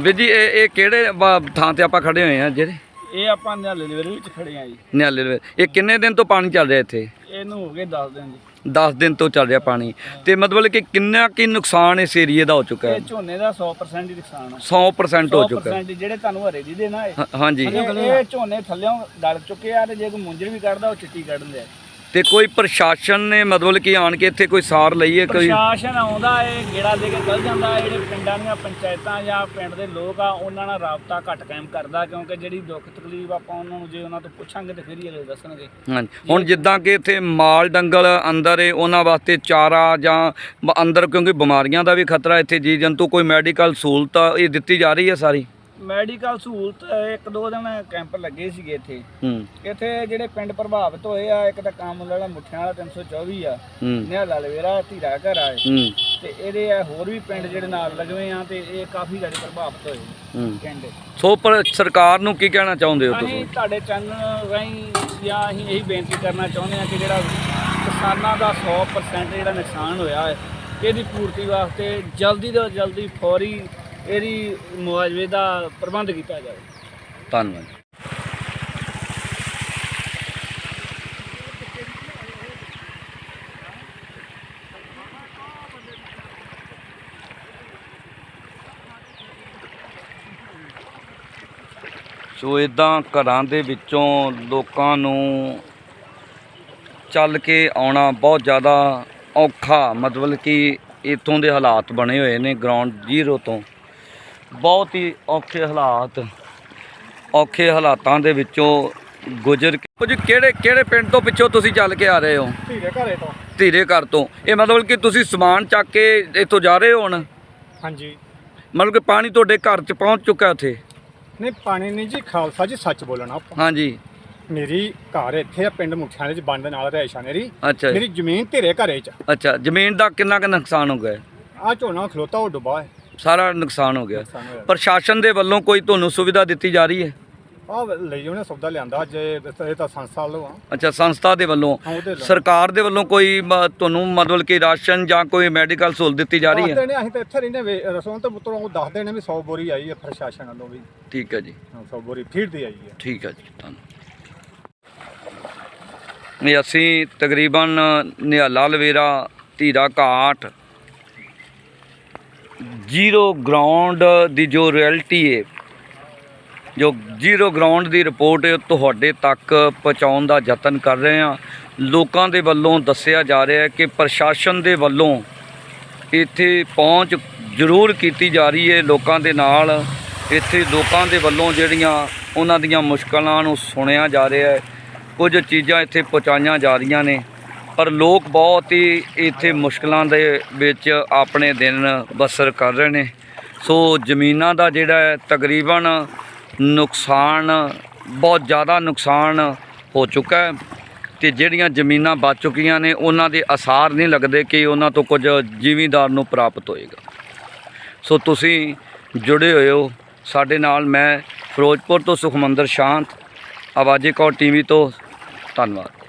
ਵੀਰ ਜੀ ਇਹ ਇਹ ਕਿਹੜੇ ਬ- ਥਾਂ ਤੇ ਆਪਾਂ ਖੜੇ ਹੋਏ ਆ ਜਿਹੜੇ? ਇਹ ਆਪਾਂ ਨਿਹਾਲੇ ਲਵੇਰੇ ਵਿੱਚ ਖੜੇ ਆ ਜੀ। ਨਿਆਲੇ ਦੇ ਵਿੱਚ। ਇਹ ਕਿੰਨੇ ਦਿਨ ਤੋਂ ਪਾਣੀ ਚੱਲ ਰਿਹਾ ਇੱਥੇ? ਇਹਨੂੰ ਹੋ ਗਏ 10 ਦਿਨ ਜੀ। 10 ਦਿਨ ਤੋਂ ਚੱਲ ਰਿਹਾ ਪਾਣੀ। ਤੇ ਮਤਲਬ ਕਿ ਕਿੰਨਾ ਕੀ ਨੁਕਸਾਨ ਇਸ ਏਰੀਏ ਦਾ ਹੋ ਚੁੱਕਾ ਹੈ? ਇਹ ਝੋਨੇ ਦਾ 100% ਹੀ ਨੁਕਸਾਨ ਆ। 100% ਹੋ ਚੁੱਕਾ ਹੈ। 100% ਜਿਹੜੇ ਤੁਹਾਨੂੰ ਹਰੇ ਦੀ ਦੇ ਇਹ ਹਾਂ- ਹਾਂਜੀ। ਇਹ ਇਹ ਝੋਨੇ ਥੱਲਿਓਂ ਡਲ ਚੁੱਕੇ ਆ ਤੇ ਜੇ ਕੋਈ ਮੁੰਜਰ ਵੀ ਕੱਢਦਾ ਉਹ ਚਿੱਟੀ ਕੱਢਦੇ ਆ। ਤੇ ਕੋਈ ਪ੍ਰਸ਼ਾਸਨ ਨੇ ਮਤਲਬ ਕਿ ਆਣ ਕੇ ਇੱਥੇ ਕੋਈ ਸਾਰ ਲਈ ਹੈ ਕੋਈ ਪ੍ਰਸ਼ਾਸਨ ਆਉਂਦਾ ਏ ਗੇੜਾ ਦੇ ਕੇ ਚਲ ਜਾਂਦਾ ਏ, ਜਿਹੜੇ ਪਿੰਡਾਂ ਦੀਆਂ ਪੰਚਾਇਤਾਂ ਜਾਂ ਪਿੰਡ ਦੇ ਲੋਕ ਆ ਉਹਨਾਂ ਨਾਲ ਰਾਬਤਾ ਘੱਟ ਕਾਇਮ ਕਰਦਾ ਕਿਉਂਕਿ ਜਿਹੜੀ ਦੁੱਖ ਤਕਲੀਫ ਆਪਾਂ ਉਹਨਾਂ ਨੂੰ ਜੇ ਉਹਨਾਂ ਤੋਂ ਪੁੱਛਾਂਗੇ ਤੇ ਫਿਰ ਹੀ ਅਗਲੇ ਦੱਸਣਗੇ। ਹਾਂਜੀ ਹੁਣ ਜਿੱਦਾਂ ਕਿ ਇੱਥੇ ਮਾਲ ਡੰਗਲ ਅੰਦਰ ਏ ਉਹਨਾਂ ਵਾਸਤੇ ਚਾਰਾ ਜਾਂ ਬ- ਅੰਦਰ ਕਿਉਂਕਿ ਬਿਮਾਰੀਆਂ ਦਾ ਵੀ ਖਤਰਾ ਇੱਥੇ ਜੀ ਜੰਤੂ ਕੋਈ ਮੈਡੀਕਲ ਸਹੂਲਤ ਇਹ ਦਿੱਤੀ ਜਾ ਰਹੀ ਹੈ ਸਾਰੀ? ਮੈਡੀਕਲ ਸਹੂਲਤ ਇੱਕ ਦੋ ਦਿਨ ਕੈਂਪ ਲੱਗੇ ਸੀਗੇ ਇੱਥੇ। ਹੂੰ। ਇੱਥੇ ਜਿਹੜੇ ਪਿੰਡ ਪ੍ਰਭਾਵਿਤ ਹੋਏ ਆ ਇੱਕ ਤਾਂ ਕੰਮ ਵਾਲਾ ਮੁੱਠਿਆਂ ਵਾਲਾ 324 ਆ। ਹੂੰ। ਨਿਹਾਲਾ ਲਵੇਰਾ ਧੀਰਾ ਘਰ ਆ ਇਹ। ਹੂੰ। ਤੇ ਇਹਦੇ ਆ ਹੋਰ ਵੀ ਪਿੰਡ ਜਿਹੜੇ ਨਾਲ ਲਗਵੇਂ ਆ ਤੇ ਇਹ ਕਾਫੀ ਜ਼ਿਆਦਾ ਪ੍ਰਭਾਵਿਤ ਹੋਏ ਹੂੰ। ਕਹਿੰਦੇ ਸੋ ਪਰ ਸਰਕਾਰ ਨੂੰ ਕੀ ਕਹਿਣਾ ਚਾਹੁੰਦੇ ਹੋ ਅਸੀਂ ਤੁਸੀਂ ਤੁਹਾਡੇ ਚੈਨਲ ਰਾਹੀਂ ਜਾਂ ਅਸੀਂ ਇਹੀ ਬੇਨਤੀ ਕਰਨਾ ਚਾਹੁੰਦੇ ਹਾਂ ਕਿ ਜਿਹੜਾ ਕਿਸਾਨਾਂ ਦਾ 100% ਜਿਹੜਾ ਨੁਕਸਾਨ ਹੋਇਆ ਹੈ ਇਹਦੀ ਪੂਰਤੀ ਵਾਸਤੇ ਜਲਦੀ ਤੋਂ ਜਲਦੀ ਫੌਰੀ ਇਹਦੀ ਮੁਆਵਜ਼ੇ ਦਾ ਪ੍ਰਬੰਧ ਕੀਤਾ ਜਾਵੇ। ਧੰਨਵਾਦ। ਸੋ ਇਦਾਂ ਘਰਾਂ ਦੇ ਵਿੱਚੋਂ ਲੋਕਾਂ ਨੂੰ ਚੱਲ ਕੇ ਆਉਣਾ ਬਹੁਤ ਜ਼ਿਆਦਾ ਔਖਾ, ਮਤਲਬ ਕਿ ਇੱਥੋਂ ਦੇ ਹਾਲਾਤ ਬਣੇ ਹੋਏ ਨੇ ਗਰਾਊਂਡ ਜ਼ੀਰੋ ਤੋਂ। ਬਹੁਤ ਹੀ ਔਖੇ ਹਾਲਾਤ ਔਖੇ ਹਾਲਾਤਾਂ ਦੇ ਵਿੱਚੋਂ ਗੁਜ਼ਰ ਕੇ ਕੁਝ ਕਿਹੜੇ ਕਿਹੜੇ ਪਿੰਡ ਤੋਂ ਪਿੱਛੋਂ ਤੁਸੀਂ ਚੱਲ ਕੇ ਆ ਰਹੇ ਹੋ? ਧੀਰੇ ਘਰੇ ਤੋਂ। ਧੀਰੇ ਘਰ ਤੋਂ। ਇਹ ਮਤਲਬ ਕਿ ਤੁਸੀਂ ਸਮਾਨ ਚੱਕ ਕੇ ਇੱਥੋਂ ਜਾ ਰਹੇ ਹੋ ਹੁਣ? ਹਾਂਜੀ। ਮਤਲਬ ਕਿ ਪਾਣੀ ਤੁਹਾਡੇ ਘਰ 'ਚ ਪਹੁੰਚ ਚੁੱਕਾ ਉੱਥੇ? ਨਹੀਂ ਪਾਣੀ ਨਹੀਂ ਜੀ ਖਾਲਸਾ ਜੀ ਸੱਚ ਬੋਲਣਾ ਆਪਾਂ। ਹਾਂਜੀ। ਮੇਰੀ ਘਰ ਇੱਥੇ ਆ ਪਿੰਡ ਮੁਠਿਆਣੇ ਚ ਬੰਦ ਨਾਲ ਰਹਿਸ਼ਾ ਮੇਰੀ। ਅੱਛਾ ਮੇਰੀ ਜ਼ਮੀਨ ਧੀਰੇ ਘਰੇ ਚ। ਅੱਛਾ ਜ਼ਮੀਨ ਦਾ ਕਿੰਨਾ ਕੁ ਨੁਕਸਾਨ ਹੋ ਗਿਆ? ਆ ਝੋਨਾ ਖਲੋਤਾ ਉਹ ਡੁੱਬਾ ਹੈ। ਸਾਰਾ ਨੁਕਸਾਨ ਹੋ ਗਿਆ। ਨੁਕਸਾਨ ਹੋਇਆ। ਪ੍ਰਸ਼ਾਸਨ ਦੇ ਵੱਲੋਂ ਕੋਈ ਤੁਹਾਨੂੰ ਸੁਵਿਧਾ ਦਿੱਤੀ ਜਾ ਰਹੀ ਹੈ? ਆ ਲਈ ਉਹਨੇ ਸੌਦਾ ਲਿਆਂਦਾ ਜੇ ਇਹ ਤਾਂ ਸੰਸਥਾ ਵੱਲੋਂ ਆ। ਅੱਛਾ ਸੰਸਥਾ ਦੇ ਵੱਲੋਂ। ਹਾਂ ਉਹਦੇ ਵੱਲੋਂ। ਸਰਕਾਰ ਦੇ ਵੱਲੋਂ ਕੋਈ ਮ- ਤੁਹਾਨੂੰ ਮਤਲਬ ਕਿ ਰਾਸ਼ਨ ਜਾਂ ਕੋਈ ਮੈਡੀਕਲ ਸਹੂਲਤ ਦਿੱਤੀ ਜਾ ਰਹੀ ਹੈ? ਨੇ ਅਸੀਂ ਤਾਂ ਇੱਥੇ ਰਹਿੰਦੇ ਵੇ ਰਸੋਂ ਤੋਂ ਪੁੱਤਰੋਂ ਉਹ ਦੱਸਦੇ ਨੇ ਵੀ 100 ਬੋਰੀ ਆਈ ਹੈ ਪ੍ਰਸ਼ਾਸਨ ਵੱਲੋਂ ਵੀ। ਠੀਕ ਹੈ ਜੀ। 100 ਬੋਰੀ ਫੀਡ ਦੀ ਆਈ ਹੈ। ਠੀਕ ਹੈ ਜੀ ਧੰਨਵਾਦ। ਨਹੀਂ ਅਸੀਂ ਤਕਰੀਬਨ ਨਿਹਾਲਾ ਲਵੇਰਾ ਧੀਰਾ ਘਾਟ ਜ਼ੀਰੋ ਗਰਾਊਂਡ ਦੀ ਜੋ ਰਿਐਲਿਟੀ ਹੈ ਜੋ ਜ਼ੀਰੋ ਗਰਾਊਂਡ ਦੀ ਰਿਪੋਰਟ ਤੁਹਾਡੇ ਤੱਕ ਪਹੁੰਚਾਉਣ ਦਾ ਯਤਨ ਕਰ ਰਹੇ ਹਾਂ। ਲੋਕਾਂ ਦੇ ਵੱਲੋਂ ਦੱਸਿਆ ਜਾ ਰਿਹਾ ਹੈ ਕਿ ਪ੍ਰਸ਼ਾਸਨ ਦੇ ਵੱਲੋਂ ਇੱਥੇ ਪਹੁੰਚ ਜ਼ਰੂਰ ਕੀਤੀ ਜਾ ਰਹੀ ਹੈ ਲੋਕਾਂ ਦੇ ਨਾਲ। ਇੱਥੇ ਲੋਕਾਂ ਦੇ ਵੱਲੋਂ ਜਿਹੜੀਆਂ ਉਹਨਾਂ ਦੀਆਂ ਮੁਸ਼ਕਲਾਂ ਨੂੰ ਸੁਣਿਆ ਜਾ ਰਿਹਾ ਹੈ, ਕੁਝ ਚੀਜ਼ਾਂ ਇੱਥੇ ਪਹੁੰਚਾਈਆਂ ਜਾ ਰਹੀਆਂ ਨੇ। ਪਰ ਲੋਕ ਬਹੁਤ ਹੀ ਇੱਥੇ ਮੁਸ਼ਕਲਾਂ ਦੇ ਵਿੱਚ ਆਪਣੇ ਦਿਨ ਬਸਰ ਕਰ ਰਹੇ ਨੇ। ਸੋ ਜ਼ਮੀਨਾਂ ਦਾ ਜਿਹੜਾ ਹੈ ਤਕਰੀਬਨ ਨੁਕਸਾਨ, ਬਹੁਤ ਜ਼ਿਆਦਾ ਨੁਕਸਾਨ ਹੋ ਚੁੱਕਾ ਹੈ ਤੇ ਜਿਹੜੀਆਂ ਜ਼ਮੀਨਾਂ ਬਚ ਚੁੱਕੀਆਂ ਨੇ, ਉਹਨਾਂ ਦੇ ਅਸਾਰ ਨਹੀਂ ਲੱਗਦੇ ਕਿ ਉਹਨਾਂ ਤੋਂ ਕੁਝ ਜ਼ਿਮੀਂਦਾਰ ਨੂੰ ਪ੍ਰਾਪਤ ਹੋਏਗਾ। ਸੋ ਤੁਸੀਂ ਜੁੜੇ ਹੋਏ ਹੋ ਸਾਡੇ ਨਾਲ, ਮੈਂ ਫਿਰੋਜ਼ਪੁਰ ਤੋਂ ਸੁਖਮੰਦਰ ਸ਼ਾਂਤ, ਆਵਾਜ਼ੇ ਕੌਰ ਟੀਵੀ ਤੋਂ, ਧੰਨਵਾਦ।